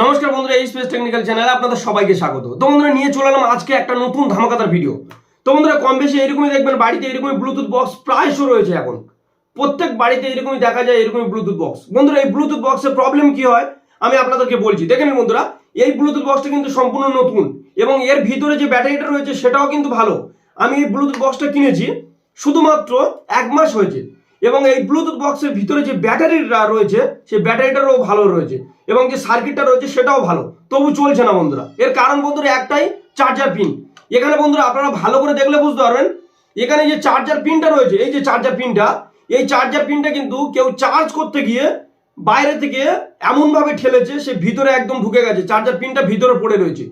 নমস্কার বন্ধুরা, এই স্পেস টেকনিক্যাল চ্যানেলে আপনাদের সবাইকে স্বাগত। তো বন্ধুরা, নিয়ে চলে এলাম আজকে একটা নতুন ধামাকাদার ভিডিও তো বন্ধুরা কম বেশি এরকমই দেখবেন, বাড়িতে এরকমই ব্লুটুথ বক্স প্রায়শ রয়েছে এখন। প্রত্যেক বাড়িতে এরকমই দেখা যায় এরকমই ব্লুটুথ বক্স বন্ধুরা, এই ব্লুটুথ বক্সের প্রবলেম কি হয়? আমি আপনাদেরকে বলছি দেখেন বন্ধুরা, এই ব্লুটুথ বক্সটা কিন্তু সম্পূর্ণ নতুন এবং এর ভিতরে যে ব্যাটারিটা রয়েছে, সেটাও কিন্তু ভালো। আমি এই ব্লুটুথ বক্সটা কিনেছি, শুধুমাত্র এক মাস হয়েছে। এবং এই ব্লুটুথ বক্সের ভিতরে যে ব্যাটারিটা রয়েছে, সেই ব্যাটারিটারও ভালো রয়েছে এবং যে সার্কিটটা রয়েছে সেটাও ভালো। তবু চলছে না বন্ধুরা। এর কারণ বন্ধুরা একটাই চার্জার পিন এখানে বন্ধুরা আপনারা ভালো করে দেখলে বুঝতে পারবেন, এখানে যে চার্জার পিনটা রয়েছে, এই যে চার্জার পিনটা এই চার্জার পিনটা কিন্তু কেউ চার্জ করতে গিয়ে বাইরে থেকে এমনভাবে ঠেলেছে, সে ভিতরে একদম ঢুকে গেছে চার্জার পিনটা ভিতরে পড়ে রয়েছে।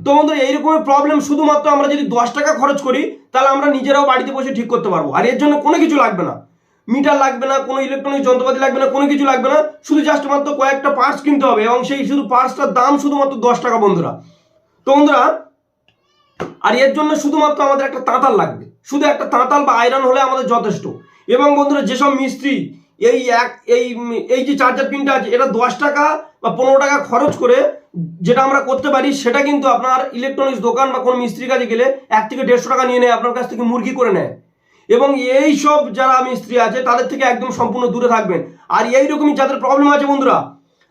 তো বন্ধুরা এইরকমের প্রবলেম শুধুমাত্র আমরা যদি দশ টাকা খরচ করি, তাহলে আমরা নিজেরাও বাড়িতে বসে ঠিক করতে পারব। আর এর জন্য কোনো কিছু লাগবে না। মিটার লাগবে না, কোনো ইলেকট্রনিক যন্ত্রপাতি লাগবে না, কোনো কিছু লাগবে না, শুধু জাস্ট মাত্র কয়েকটা পার্টস কিনতে হবে এবং সেই শুধু পার্টসটার দাম শুধুমাত্র দশ টাকা বন্ধুরা। তো বন্ধুরা, আর এর জন্য শুধুমাত্র আমাদের একটা তাঁতাল লাগবে। শুধু একটা তাঁতাল বা আয়রন হলে আমাদের যথেষ্ট। এবং বন্ধুরা, যেসব মিস্ত্রি, এই এক, এই এই যে চার্জার পিনটা আছে, এটা দশ টাকা বা পনেরো টাকা খরচ করে যেটা আমরা করতে পারি, সেটা কিন্তু আপনার ইলেকট্রনিক্স দোকান বা কোনো মিস্ত্রির কাছে গেলে এক থেকে দেড়শো টাকা নিয়ে নেয়, আপনার কাছ থেকে মুরগি করে নেয়। এবং এই সব যারা মিস্ত্রি আছে, তাদের থেকে একদম সম্পূর্ণ দূরে থাকবেন। আর এই রকমই যাদের প্রবলেম আছে বন্ধুরা,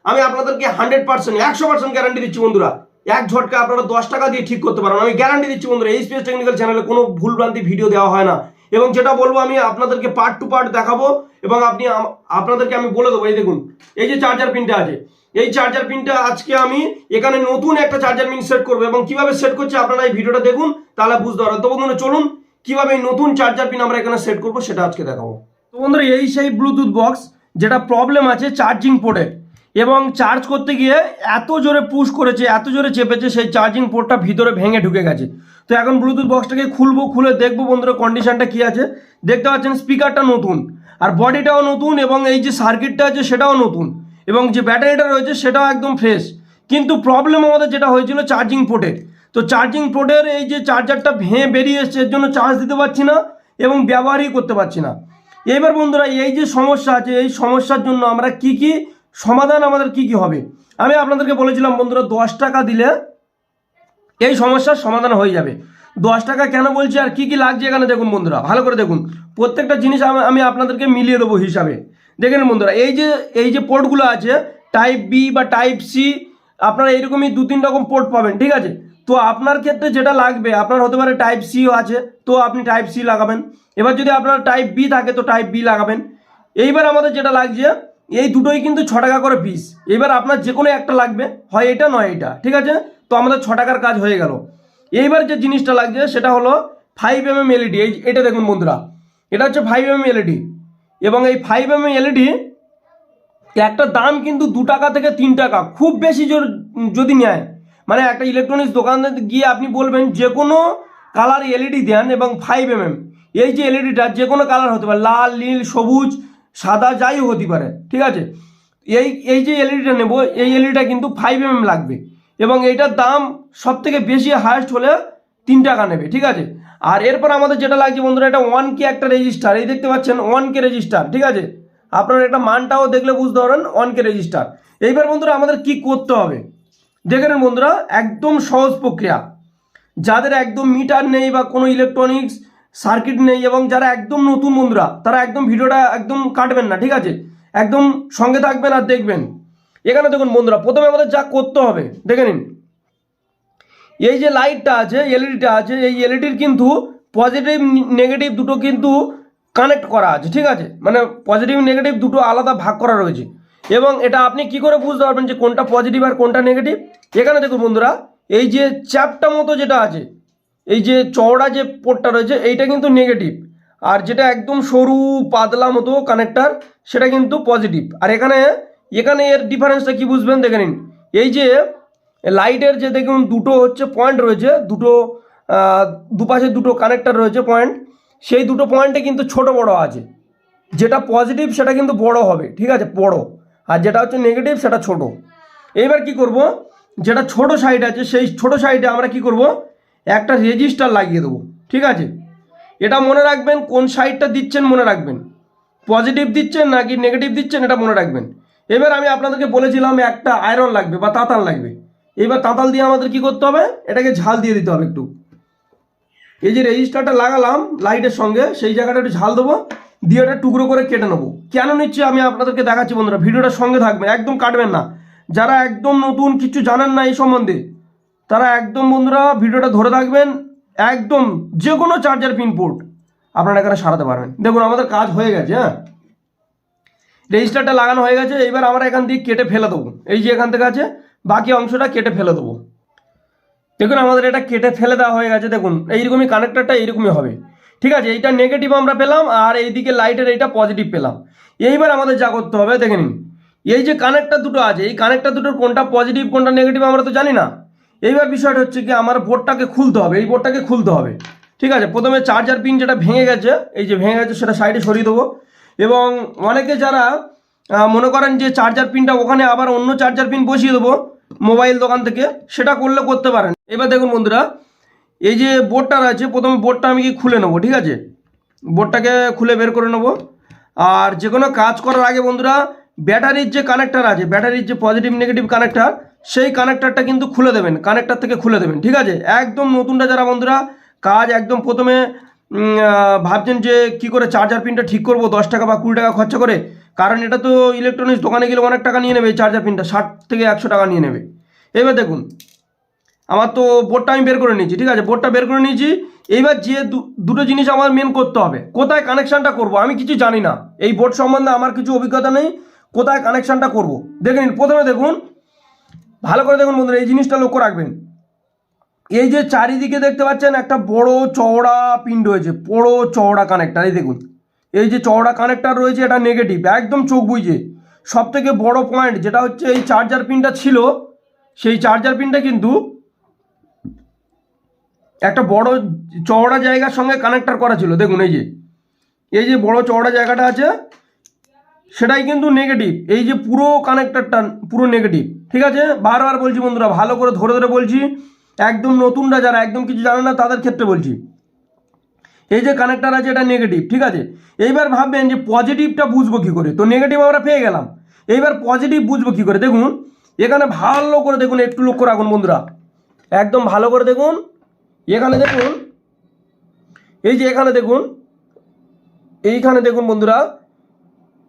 আমি আপনাদেরকে হান্ড্রেড পার্সেন্ট একশো পার্সেন্ট গ্যারান্টি দিচ্ছি বন্ধুরা। এক ঝটকা আপনারা দশ টাকা দিয়ে ঠিক করতে পারেন। আমি গ্যারান্টি দিচ্ছি বন্ধুরা, এই স্পেস টেকনিক্যাল চ্যানেলে কোনো ভুলভ্রান্তি ভিডিও দেওয়া হয় না। এবং যেটা বলব, আমি আপনাদেরকে পার্ট টু পার্ট দেখাবো এবং আপনি আপনাদেরকে আমি বলে দেবো। এই দেখুন, এই যে চার্জার পিনটা আছে, এই চার্জার পিনটা আজকে আমি এখানে নতুন একটা চার্জার পিন সেট করব। এবং কীভাবে সেট করছে আপনারা এই ভিডিওটা দেখুন, তাহলে বুঝতে পারবেন। তো বন্ধুরা, চলুন কীভাবে নতুন চার্জার পিন আমরা এখানে সেট করব সেটা আজকে দেখাবো। তো বন্ধুরা, এই সেই ব্লুটুথ বক্স যেটা প্রবলেম আছে চার্জিং পোর্টে এবং চার্জ করতে গিয়ে এত জোরে পুশ করেছে, এত জোরে চেপেছে, সেই চার্জিং পোর্টটা ভিতরে ভেঙে ঢুকে গেছে। তো এখন ব্লুটুথ বক্সটাকে খুলবো, খুলে দেখব বন্ধুরা কন্ডিশনটা কি আছে। দেখতে পাচ্ছেন স্পিকারটা নতুন, আর বডিটাও নতুন, এবং এই যে সার্কিটটা আছে সেটাও নতুন, এবং যে ব্যাটারিটা রয়েছে সেটাও একদম ফ্রেশ কিন্তু প্রবলেম আমাদের যেটা হয়েছিল চার্জিং পোর্টে তো চার্জিং পোর্টের এই যে চার্জারটা ভেঙে বেরিয়ে এসছে, এর জন্য চার্জ দিতে পারছি না এবং ব্যবহারই করতে পারছি না। এবার বন্ধুরা, এই যে সমস্যা আছে, এই সমস্যার জন্য আমরা কি কি সমাধান আমাদের কি কি হবে? আমি আপনাদেরকে বলেছিলাম বন্ধুরা, দশ টাকা দিলে এই সমস্যার সমাধান হয়ে যাবে। দশ টাকা কেন বলছি আর কি কি লাগছে এখানে দেখুন বন্ধুরা, ভালো করে দেখুন। প্রত্যেকটা জিনিস আমি- আপনাদেরকে মিলিয়ে দেবো হিসাবে। দেখেন বন্ধুরা, এই যে এই যে পোর্টগুলো আছে টাইপ বি বা টাইপ সি আপনারা এইরকমই দু তিন রকম পোর্ট পাবেন, ঠিক আছে? তো আপনার ক্ষেত্রে যেটা লাগবে, আপনার হতে পারে টাইপ সিও আছে, তো আপনি টাইপ সি লাগাবেন। এবার যদি আপনার টাইপ বি থাকে, তো টাইপ বি লাগাবেন। এইবার আমাদের যেটা লাগছে, এই দুটোই কিন্তু ছ টাকা করে পিস এবার আপনার যে কোনো একটা লাগবে, হয় এটা নয় এটা, ঠিক আছে? তো আমাদের ছ টাকার কাজ হয়ে গেল। এইবার যে জিনিসটা লাগছে, সেটা হলো ফাইভ এম এম এলইডি এই এটা দেখুন বন্ধুরা, এটা হচ্ছে ফাইভ এম এলইডি এবং এই ফাইভ এম এলইডি একটা দাম কিন্তু দু টাকা থেকে তিন টাকা। খুব বেশি যদি নেয় মানে একটা ইলেকট্রনিক্স দোকানে গিয়ে আপনি বলবেন যে কোনো কালার এলইডি দেন এবং ফাইভ এম এম এই যে এলইডিটা যে কোনো কালার হতে পারে, লাল, নীল, সবুজ, সাদা, যাই হতে পারে, ঠিক আছে? এই এই যে এলইডিটা নেব, এই এলইডিটা কিন্তু ফাইভ এম এম লাগবে এবং এইটার দাম সব থেকে বেশি হায়েস্ট হলে তিন টাকা নেবে, ঠিক আছে? আর এরপর আমাদের যেটা লাগছে বন্ধুরা, এটা ওয়ান কে একটা রেজিস্টার এই দেখতে পাচ্ছেন ওয়ান কে রেজিস্টার ঠিক আছে? আপনার একটা মানটাও দেখলে বুঝতে পারেন ওয়ান কে রেজিস্টার এইবার বন্ধুরা, আমাদের কি করতে হবে? দেখে বন্ধুরা, একদম সহজ প্রক্রিয়া। যাদের একদম মিটার নেই বা কোনো ইলেকট্রনিক্স সার্কিট নেই এবং যারা একদম নতুন বন্ধুরা, তারা একদম ভিডিওটা একদম কাটবেন না, ঠিক আছে? একদম সঙ্গে থাকবেন আর দেখবেন। এখানে দেখুন বন্ধুরা, প্রথমে আমাদের যা করতে হবে, দেখে নিন। এই যে লাইটটা আছে এলইডিটা আছে, এই এলইডির কিন্তু পজিটিভ নেগেটিভ দুটো কিন্তু কানেক্ট করা আছে, ঠিক আছে? মানে পজিটিভ নেগেটিভ দুটো আলাদা ভাগ করা রয়েছে। এবং এটা আপনি কি করে বুঝতে পারবেন যে কোনটা পজিটিভ আর কোনটা নেগেটিভ এখানে দেখুন বন্ধুরা, এই যে চ্যাপটা মতো যেটা আছে, এই যে চওড়া যে পোর্টটা রয়েছে, এইটা কিন্তু নেগেটিভ আর যেটা একদম সরু, পাতলা মতো কানেক্টার সেটা কিন্তু পজিটিভ আর এখানে এখানে এর ডিফারেন্সটা কি বুঝবেন? দেখে নিন। এই যে লাইটের যে দেখুন দুটো হচ্ছে পয়েন্ট রয়েছে, দুটো দুপাশে দুটো কানেক্টার রয়েছে পয়েন্ট সেই দুটো পয়েন্টে কিন্তু ছোট বড় আছে। যেটা পজিটিভ সেটা কিন্তু বড় হবে। ঠিক আছে? বড়। আর যেটা হচ্ছে নেগেটিভ সেটা ছোট। এবার কি করব? যেটা ছোট সাইড আছে, সেই ছোট সাইডে আমরা কি করব? একটা রেজিস্টার লাগিয়ে দেবো, ঠিক আছে? এটা মনে রাখবেন, কোন সাইডটা দিচ্ছেন মনে রাখবেন। পজিটিভ দিচ্ছেন নাকি নেগেটিভ দিচ্ছেন, এটা মনে রাখবেন। এবার আমি আপনাদেরকে বলেছিলাম, একটা আয়রন লাগবে বা তাতাল লাগবে। এবার তাতাল দিয়ে আমাদের কি করতে হবে? এটাকে ঝাল দিয়ে দিতে হবে একটু। এই যে রেজিস্টারটা লাগালাম লাইটের সঙ্গে, সেই জায়গাটা একটু ঝাল দেবো। দিয়ে ওটা টুকরো করে কেটে নেব। কেন নিচ্ছি আমি আপনাদেরকে দেখাচ্ছি বন্ধুরা? ভিডিওটা সঙ্গে থাকবেন, একদম কাটবেন না। যারা একদম নতুন, কিছু জানেন না এই সম্বন্ধে, তারা একদম বন্ধুরা ভিডিওটা ধরে থাকবেন একদম যে কোনো চার্জার পিন পোর্ট আপনারা এখানে সারাতে পারবেন। দেখুন, আমাদের কাজ হয়ে গেছে হ্যাঁ? রেজিস্টারটা লাগানো হয়ে গেছে এবার আমরা এখান দিয়ে কেটে ফেলে দেবো। এই যে এখান থেকে আছে, বাকি অংশটা কেটে ফেলে দেবো। দেখুন, আমাদের এটা কেটে ফেলে দেওয়া হয়ে গেছে, দেখুন। এইরকমই কানেক্টরটা এইরকমই হবে। ঠিক আছে, এইটা নেগেটিভ আমরা পেলাম আর এইদিকে লাইটের এইটা পজিটিভ পেলাম। এইবার আমাদের যা করতে হবে, দেখে নিন। এই যে কানেক্টর দুটো আছে, এই কানেক্টর দুটোর কোনটা পজিটিভ কোনটা নেগেটিভ আমরা তো জানি না। এইবার বিষয়টা হচ্ছে কি, আমার বোর্ডটাকে খুলতে হবে, এই বোর্ডটাকে খুলতে হবে। ঠিক আছে, প্রথমে চার্জার পিন যেটা ভেঙে গেছে, এই যে ভেঙে গেছে, সেটা সাইডে সরিয়ে দেবো। এবং অনেকে যারা মনে করেন যে চার্জার পিনটা ওখানে আবার অন্য চার্জার পিন বসিয়ে দেবো মোবাইল দোকান থেকে, সেটা করলে করতে পারেন। এবার দেখুন বন্ধুরা এই যে বোর্ডটা আছে প্রথমে বোর্ডটা আমি কি খুলে নেব, ঠিক আছে? বোর্ডটাকে খুলে বের করে নেব। আর যে কোনো কাজ করার আগে বন্ধুরা ব্যাটারির যে কানেক্টার আছে ব্যাটারির যে পজিটিভ নেগেটিভ কানেক্টার সেই কানেক্টারটা কিন্তু খুলে দেবেন কানেক্টার থেকে খুলে দেবেন, ঠিক আছে? একদম নতুনটা যারা বন্ধুরা, কাজ একদম প্রথমে ভাবছেন যে কি করে চার্জার পিনটা ঠিক করব, দশ টাকা বা কুড়ি টাকা খরচা করে? কারণ এটা তো ইলেকট্রনিক্স দোকানে গেলে অনেক টাকা নিয়ে নেবে চার্জার পিনটা ষাট থেকে একশো টাকা নিয়ে নেবে। এবার দেখুন আমার তো বোর্ডটা আমি বের করে নিয়েছি, ঠিক আছে? বোর্ডটা বের করে নিয়েছি। এইবার যে দুটো জিনিস আমার মেন করতে হবে। কোথায় কানেকশানটা করব? আমি কিছু জানি না। এই বোর্ড সম্বন্ধে আমার কিছু অভিজ্ঞতা নেই। কোথায় কানেকশানটা করব? দেখে নিন, প্রথমে দেখুন। ভালো করে দেখুন বন্ধুরা, এই জিনিসটা লক্ষ্য রাখবেন। এই যে চারিদিকে দেখতে পাচ্ছেন, একটা বড় চওড়া পিন রয়েছে বড় চওড়া কানেক্টার এই দেখুন। এই যে চওড়া কানেক্টার রয়েছে, এটা নেগেটিভ একদম চোখ বুঝে। সব থেকে বড় পয়েন্ট যেটা হচ্ছে এই চার্জার পিনটা ছিল, সেই চার্জার পিনটা কিন্তু একটা বড় চওড়া জায়গার সঙ্গে কানেক্টার করা ছিল, দেখুন এই যে। এই যে বড় চওড়া জায়গাটা আছে, সেটাই কিন্তু নেগেটিভ এই যে পুরো কানেক্টারটা পুরো নেগেটিভ ঠিক আছে? বারবার বলছি বন্ধুরা, ভালো করে ধরে ধরে বলছি। একদম নতুনরা যারা একদম কিছু জানে না, তাদের ক্ষেত্রে বলছি। এই যে কানেক্টার আছে, এটা নেগেটিভ ঠিক আছে? এইবার ভাববেন যে পজিটিভটা বুঝব কী করে? তো নেগেটিভ আমরা পেয়ে গেলাম। এইবার পজিটিভ বুঝব কী করে? দেখুন, এখানে ভালো করে দেখুন, একটু লক্ষ্য রাখুন বন্ধুরা। একদম ভালো করে দেখুন। এখানে দেখুন, এই যে এখানে দেখুন, এইখানে দেখুন বন্ধুরা,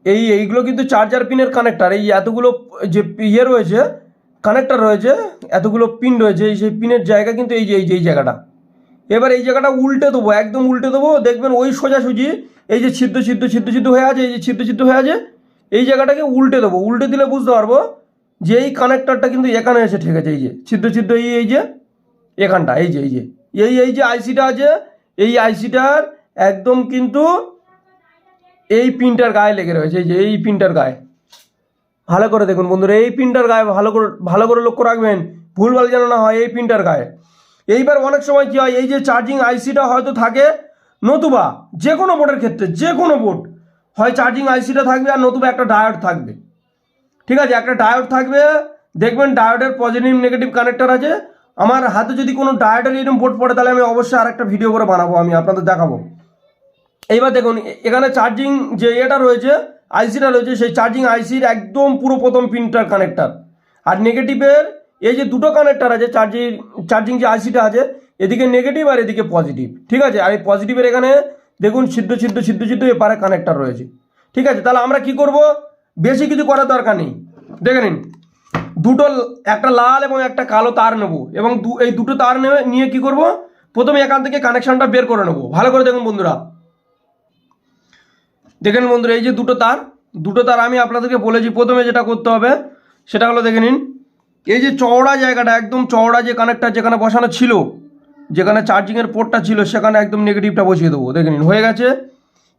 এই এইগুলো কিন্তু চার্জার পিনের কানেক্টার এই এতগুলো যে ইয়ে রয়েছে কানেক্টার রয়েছে, এতগুলো পিন রয়েছে, এই সেই পিনের জায়গা কিন্তু এই যে এই যে, এই জায়গাটা। এবার এই জায়গাটা উল্টে দেবো, একদম উল্টে দেবো, দেখবেন ওই সোজাসুজি, এই যে ছিদ্র ছিদ্র ছিদ্র ছিদ্র হয়ে আছে, এই যে ছিদ্র ছিদ্র হয়ে আছে, এই জায়গাটাকে উল্টে দেবো, উল্টে দিলে বুঝতে পারব যে এই কানেক্টারটা কিন্তু এখানে এসে ঠেকেছে, এই যে, ছিদ্র ছিদ্র, এই এই যে, এখানটা, এই যে এই যে। এই এই যে আইসিটা আছে, এই আইসিটার একদম কিন্তু এই পিনটার গায়ে লেগে রয়েছে, এই যে এই পিনটার গায়ে। ভালো করে দেখুন বন্ধুরা, এই পিনটার গায়ে ভালো করে ভালো করে লক্ষ্য রাখবেন, ভুলভাল যেন না হয় এই পিনটার গায়ে। এইবার অনেক সময় কী হয়, এই যে চার্জিং আইসিটা হয়তো থাকে নতুবা, যে কোনো বোর্ডের ক্ষেত্রে, যে কোনো বোর্ড হয় চার্জিং আইসিটা থাকবে আর নতুবা একটা ডায়োড থাকবে। ঠিক আছে, একটা ডায়োড থাকবে, দেখবেন ডায়োডের পজিটিভ নেগেটিভ কানেক্টর আছে আমার হাতে যদি কোনো ডায়োডের এরকম বোর্ড পড়ে, তাহলে আমি অবশ্যই আরেকটা ভিডিও করে বানাবো, আমি আপনাদের দেখাবো। এইবার দেখুন, এখানে চার্জিং যে এটা রয়েছে আইসিটা রয়েছে, সেই চার্জিং আইসির একদম পুরো প্রথম পিনটার কানেক্টার আর নেগেটিভের এই যে দুটো কানেক্টার আছে চার্জিং চার্জিং যে আইসিটা আছে, এদিকে নেগেটিভ আর এদিকে পজিটিভ ঠিক আছে? আর এই পজিটিভের এখানে দেখুন, ছিদ্র ছিদ্র ছিদ্র ছিদ্র এপারে কানেক্টার রয়েছে। ঠিক আছে? তাহলে আমরা কি করব? বেশি কিছু করার দরকার নেই। দেখে নিন। দুটো একটা লাল এবং একটা কালো তার নেব। এবং এই দুটো তার নিয়ে কি করব? প্রথমে এখান থেকে কানেকশনটা বের করে নেব। ভালো করে দেখুন বন্ধুরা। দেখেন বন্ধুরা, এই যে দুটো তার দুটো তার আমি আপনাদেরকে বলেছি, প্রথমে যেটা করতে হবে, সেটা হলো দেখে নিন, এই যে চওড়া জায়গাটা, একদম চওড়া যে কানেক্টার যেখানে বসানো ছিল, যেখানে চার্জিংয়ের পোর্টটা ছিল, সেখানে একদম নেগেটিভটা বসিয়ে দেবো। দেখে নিন, হয়ে গেছে।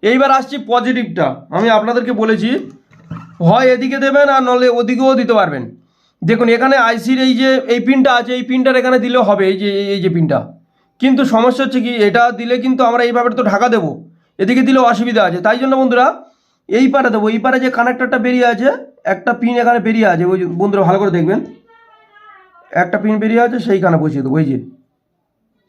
এইবার আসছি পজিটিভটা আমি আপনাদেরকে বলেছি, হয় এদিকে দেবেন আর নলে ওদিকেও দিতে পারবেন। দেখুন, এখানে আইসির এই যে, এই পিনটা আছে, এই পিনটার এখানে দিলে হবে, এই যে, এই- যে পিনটা কিন্তু সমস্যা হচ্ছে কি, এটা দিলে কিন্তু আমরা এইভাবে তো ঢাকা দেবো। এদিকে দিলেও অসুবিধা আছে। তাই জন্য বন্ধুরা, এই পারে দেবো। এই পারে যে কানেক্টরটা বেরিয়ে আছে, একটা পিন এখানে বেরিয়ে আছে। ওই বন্ধুরা ভালো করে দেখবেন। একটা পিন বেরিয়ে আছে, সেইখানে বসিয়ে দেবো। ওই যে,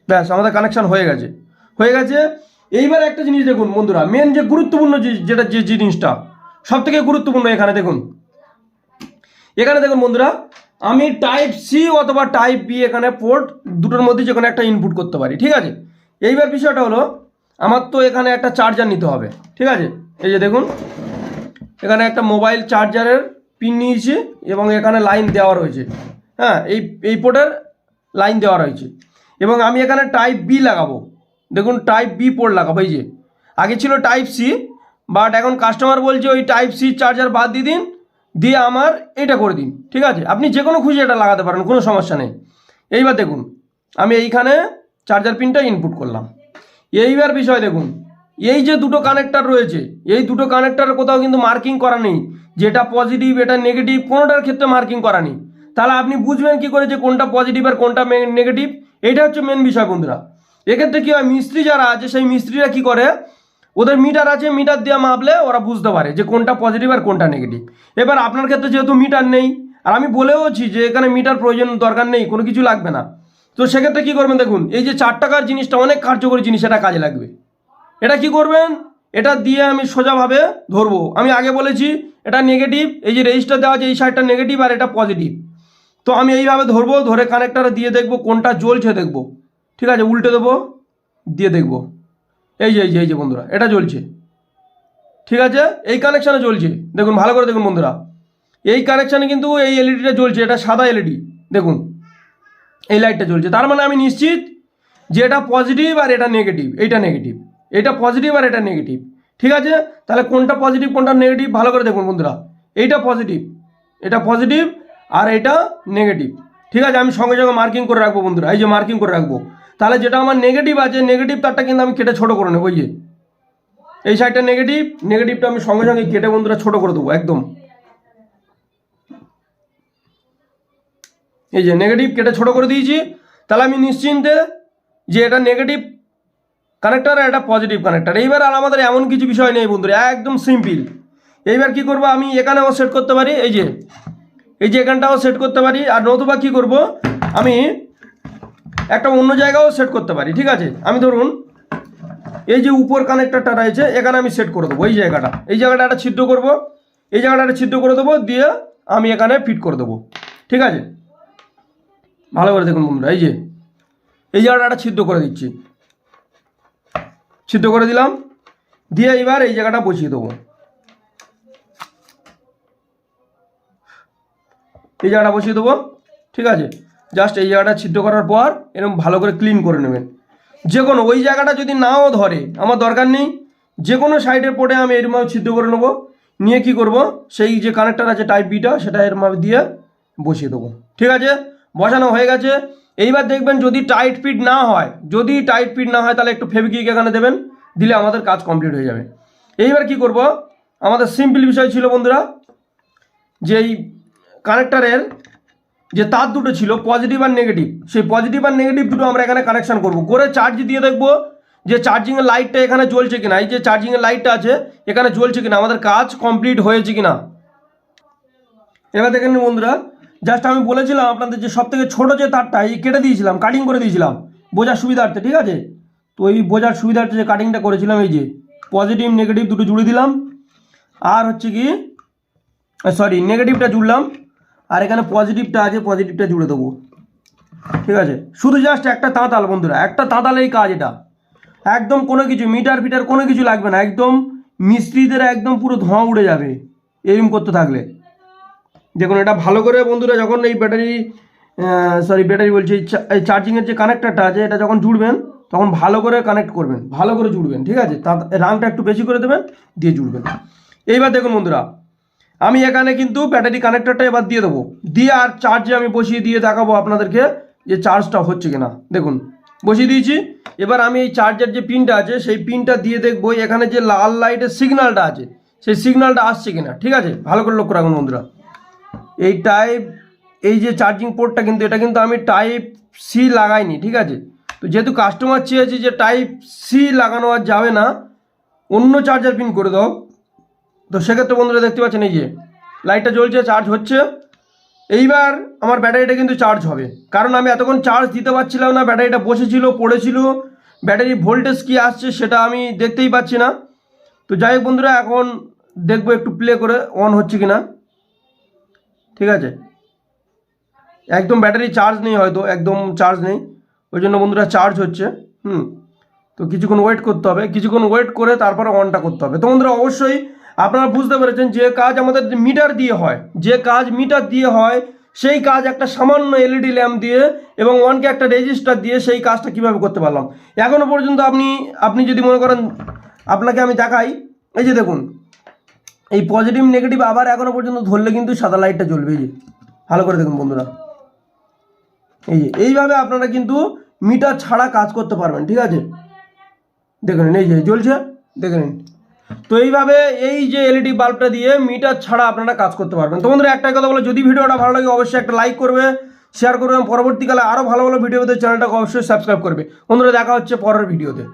ব্যাস, আমাদের কানেকশন হয়ে গেছে। হয়ে গেছে। এইবার একটা জিনিস দেখুন বন্ধুরা মেন যে গুরুত্বপূর্ণ যেটা যে জিনিসটা সব থেকে গুরুত্বপূর্ণ এখানে দেখুন। এখানে দেখুন বন্ধুরা, আমি টাইপ সি অথবা টাইপ বি এখানে পোর্ট দুটোর মধ্যে যে কোনো একটা ইনপুট করতে পারি, ঠিক আছে? এইবার বিষয়টা হলো, আমার তো এখানে একটা চার্জার নিতে হবে, ঠিক আছে? এই যে দেখুন, এখানে একটা মোবাইল চার্জারের পিন নিয়েছি এবং এখানে লাইন দেওয়া রয়েছে। হ্যাঁ এই এই পোর্টের লাইন দেওয়া রয়েছে। এবং আমি এখানে টাইপ বি লাগাবো। দেখুন টাইপ বি পোর্ট লাগাবো, এই যে। আগে ছিল টাইপ সি বাট এখন কাস্টমার বলছে ওই টাইপ সি চার্জার বাদ দিয়ে দিন। দিয়ে আমার এটা করে দিন, ঠিক আছে? আপনি যে কোনো খুশি এটা লাগাতে পারেন, কোনো সমস্যা নেই। এইবার দেখুন, আমি এইখানে চার্জার পিনটা ইনপুট করলাম। এইবার বিষয় দেখুন, এই যে দুটো কানেক্টার রয়েছে, এই দুটো কানেক্টার কোথাও কিন্তু মার্কিং করা নেই। যেটা পজিটিভ এটা নেগেটিভ কোনোটার ক্ষেত্রে মার্কিং করা নেই। তাহলে আপনি বুঝবেন কি করে যে কোনটা পজিটিভ আর কোনটা নেগেটিভ এইটা হচ্ছে মেন বিষয় বন্ধুরা। এক্ষেত্রে কি হয়, মিস্ত্রি যারা আছে, সেই মিস্ত্রিরা কি করে? ওদের মিটার আছে মিটার দিয়ে মাপলে ওরা বুঝতে পারে যে কোনটা পজিটিভ আর কোনটা নেগেটিভ এবার আপনার ক্ষেত্রে যেহেতু মিটার নেই, আর আমি বলেওছি যে এখানে মিটার প্রয়োজন দরকার নেই, কোনো কিছু লাগবে না। তো সেক্ষেত্রে কি করবেন দেখুন, এই যে চার টাকার জিনিসটা অনেক কার্যকরী জিনিস, এটা কাজে লাগবে। এটা কি করবেন? এটা দিয়ে আমি সোজাভাবে ধরবো। আমি আগে বলেছি, এটা নেগেটিভ এই যে রেজিস্টার দেওয়া আছে, এই সাইডটা নেগেটিভ আর এটা পজিটিভ তো আমি এইভাবে ধরবো, ধরে কানেক্টারে দিয়ে দেখব কোনটা জ্বলছে, দেখব। ঠিক আছে, উল্টে দেবো, দিয়ে দেখব। এই যে এই যে এই যে বন্ধুরা, এটা জ্বলছে। ঠিক আছে? এই কানেকশানে জ্বলছে। দেখুন, ভালো করে দেখুন বন্ধুরা। এই কানেকশানে কিন্তু এই এলইডিটা জ্বলছে, এটা সাদা এলইডি দেখুন, এই লাইটটা জ্বলছে। তার মানে আমি নিশ্চিত যে এটা পজিটিভ আর এটা নেগেটিভ এইটা নেগেটিভ এটা পজিটিভ আর এটা নেগেটিভ ঠিক আছে? তাহলে কোনটা পজিটিভ কোনটা নেগেটিভ ভালো করে দেখুন বন্ধুরা। এইটা পজিটিভ এটা পজিটিভ আর এটা নেগেটিভ ঠিক আছে? আমি সঙ্গে সঙ্গে মার্কিং করে রাখব বন্ধুরা। এই যে মার্কিং করে রাখব। তাহলে যেটা আমার নেগেটিভ আছে নেগেটিভ তারটা কিন্তু আমি কেটে ছোটো করে নেব ওই যে। এই সাইডটা নেগেটিভ নেগেটিভটা আমি সঙ্গে সঙ্গে কেটে বন্ধুরা ছোটো করে দেবো, একদম। এই যে নেগেটিভ কেটে ছোটো করে দিয়েছি, তাহলে আমি নিশ্চিন্তে যে এটা নেগেটিভ কানেক্টার আর এটা পজিটিভ কানেক্টার এইবার আর আমাদের এমন কিছু বিষয় নেই বন্ধুরা, একদম সিম্পল এইবার কি করব আমি এখানেও সেট করতে পারি, এই যে এই যে এখানটাও সেট করতে পারি, আর নতুবা কি করব আমি একটা অন্য জায়গাও সেট করতে পারি, ঠিক আছে? আমি ধরুন, এই যে উপর কানেক্টারটা রয়েছে, এখানে আমি সেট করে দেবো, এই জায়গাটা। এই জায়গাটা একটা ছিদ্র করব, এই জায়গাটা একটা ছিদ্র করে দেবো, দিয়ে আমি এখানে ফিট করে দেবো, ঠিক আছে? ভালো করে দেখুন বন্ধুরা, এই যে, এই জায়গাটা একটা ছিদ্র করে দিচ্ছি। ছিদ্র করে দিলাম, দিয়ে এবার এই জায়গাটা বসিয়ে দেবো। এই জায়গাটা বসিয়ে দেবো, ঠিক আছে? জাস্ট এই জায়গাটা ছিদ্র করার পর এরকম ভালো করে ক্লিন করে নেবেন। যে কোনো, ওই জায়গাটা যদি নাও ধরে, আমার দরকার নেই, যে কোনো সাইডের পোর্টে আমি এরমভাবে ছিদ্র করে নেব। নিয়ে কি করব? সেই যে কানেক্টার আছে টাইপ বিটা সেটা এরমভাবে দিয়ে বসিয়ে দেবো। ঠিক আছে? বসানো হয়ে গেছে। এইবার দেখবেন যদি টাইট ফিট না হয়, যদি টাইট ফিট না হয় তাহলে একটু ফেবিকিক এখানে দেবেন, দিলে আমাদের কাজ কমপ্লিট হয়ে যাবে। এইবার কি করব? আমাদের সিম্পল বিষয় ছিল বন্ধুরা, যে এই কানেক্টারের যে তার দুটো ছিল পজিটিভ আর নেগেটিভ সেই পজিটিভ আর নেগেটিভ দুটো আমরা এখানে কানেকশন করব। করে চার্জ দিয়ে দেখব যে চার্জিংয়ের লাইটটা এখানে জ্বলছে কিনা। এই যে চার্জিংয়ের লাইটটা আছে, এখানে জ্বলছে কিনা। আমাদের কাজ কমপ্লিট হয়েছে কিনা। এবার দেখেন বন্ধুরা জাস্ট আমি বলেছিলাম আপনাদের যে সব থেকে ছোটো যে তারটা, এই কেটে দিয়েছিলাম কাটিং করে দিয়েছিলাম, বোঝার সুবিধার্থে, ঠিক আছে? তো এই বোঝার সুবিধার্থে যে কাটিংটা করেছিলাম, এই যে পজিটিভ নেগেটিভ দুটো জুড়ে দিলাম। আর হচ্ছে কি সরি নেগেটিভটা জুড়লাম। আর এখানে পজিটিভটা আছে পজিটিভটা জুড়ে দেবো। ঠিক আছে? শুধু জাস্ট একটা তাঁতাল বন্ধুরা, একটা তাঁতালেই কাজ এটা। একদম কোনো কিছু, মিটার ফিটার কোনো কিছু লাগবে না, একদম মিস্ত্রিদের একদম পুরো ধোঁয়া উড়ে যাবে এরকম করতে থাকলে। দেখুন, এটা ভালো করে বন্ধুরা যখন এই ব্যাটারি সরি ব্যাটারি বলছি, এই চার্জিংয়ের যে কানেক্টারটা আছে, এটা যখন জুড়বেন, তখন ভালো করে কানেক্ট করবেন, ভালো করে জুড়বেন, ঠিক আছে? তা রাংটা একটু বেশি করে দেবেন, দিয়ে জুড়বেন। এইবার দেখুন বন্ধুরা আমি এখানে কিন্তু ব্যাটারি কানেক্টরটা এবার দিয়ে দেবো। দিয়ে আর চার্জে আমি বসিয়ে দিয়ে দেখাবো আপনাদেরকে যে চার্জটা হচ্ছে কিনা। দেখুন, বসিয়ে দিয়েছি। এবার আমি এই চার্জার যে পিনটা আছে, সেই পিনটা দিয়ে দেখব এখানে যে লাল লাইটের সিগন্যালটা আছে, সেই সিগন্যালটা আসছে কিনা। ঠিক আছে? ভালো করে লক্ষ্য রাখুন বন্ধুরা। এই টাইপ এই যে চার্জিং পোর্টটা কিন্তু, এটা কিন্তু আমি টাইপ সি লাগাইনি, ঠিক আছে? তো যেহেতু কাস্টমার চেয়েছি যে টাইপ সি লাগানো আর যাবে না, অন্য চার্জার পিন করে দাও। তো সেক্ষেত্রে বন্ধুরা দেখতে পাচ্ছেন এই যে লাইটটা জ্বলছে চার্জ হচ্ছে। এইবার আমার ব্যাটারিটা কিন্তু চার্জ হবে। কারণ আমি এতক্ষণ চার্জ দিতে পারছিলাম না ব্যাটারিটা বসেছিল, পড়েছিল। ব্যাটারি ভোল্টেজ কি আসছে সেটা আমি দেখতেই পাচ্ছি না। তো যাই হোক বন্ধুরা, এখন দেখব একটু প্লে করে অন হচ্ছে কিনা। ঠিক আছে? একদম ব্যাটারি চার্জ নেই হয়তো, একদম চার্জ নেই। ওই জন্য বন্ধুরা চার্জ হচ্ছে, হুম। তো কিছুক্ষণ ওয়েট করতে হবে। কিছুক্ষণ ওয়েট করে তারপরে অনটা করতে হবে। তো বন্ধুরা, অবশ্যই আপনারা বুঝতে পেরেছেন যে কাজ আমাদের মিটার দিয়ে হয়। যে কাজ মিটার দিয়ে হয়, সেই কাজ একটা সামান্য এলইডি ল্যাম্প দিয়ে এবং ওয়ানকে একটা রেজিস্টার দিয়ে সেই কাজটা কীভাবে করতে পারলাম। এখনও পর্যন্ত আপনি আপনি যদি মনে করেন, আপনাকে আমি দেখাই। এই যে দেখুন, এই পজিটিভ নেগেটিভ আবার এখনও পর্যন্ত ধরলে কিন্তু সাদা লাইটটা জ্বলবে। এই যে, ভালো করে দেখুন বন্ধুরা। এই যে, এইভাবে আপনারা কিন্তু মিটার ছাড়া কাজ করতে পারবেন, ঠিক আছে? দেখে নিন, এই যে, জ্বলছে, দেখে নিন। তো এইভাবে এই যে এলইডি বাল্বটা দিয়ে মিটার ছাড়া আপনারা কাজ করতে পারবেন। তো বন্ধুরা, একটাই কথা বলে, যদি ভিডিওটা ভালো লাগে, অবশ্যই একটা লাইক করবে শেয়ার করবে পরবর্তীকালে আরও ভালো ভালো ভিডিওতে চ্যানেলটাকে অবশ্যই সাবস্ক্রাইব করবে। বন্ধুরা, দেখা হচ্ছে পরের ভিডিওতে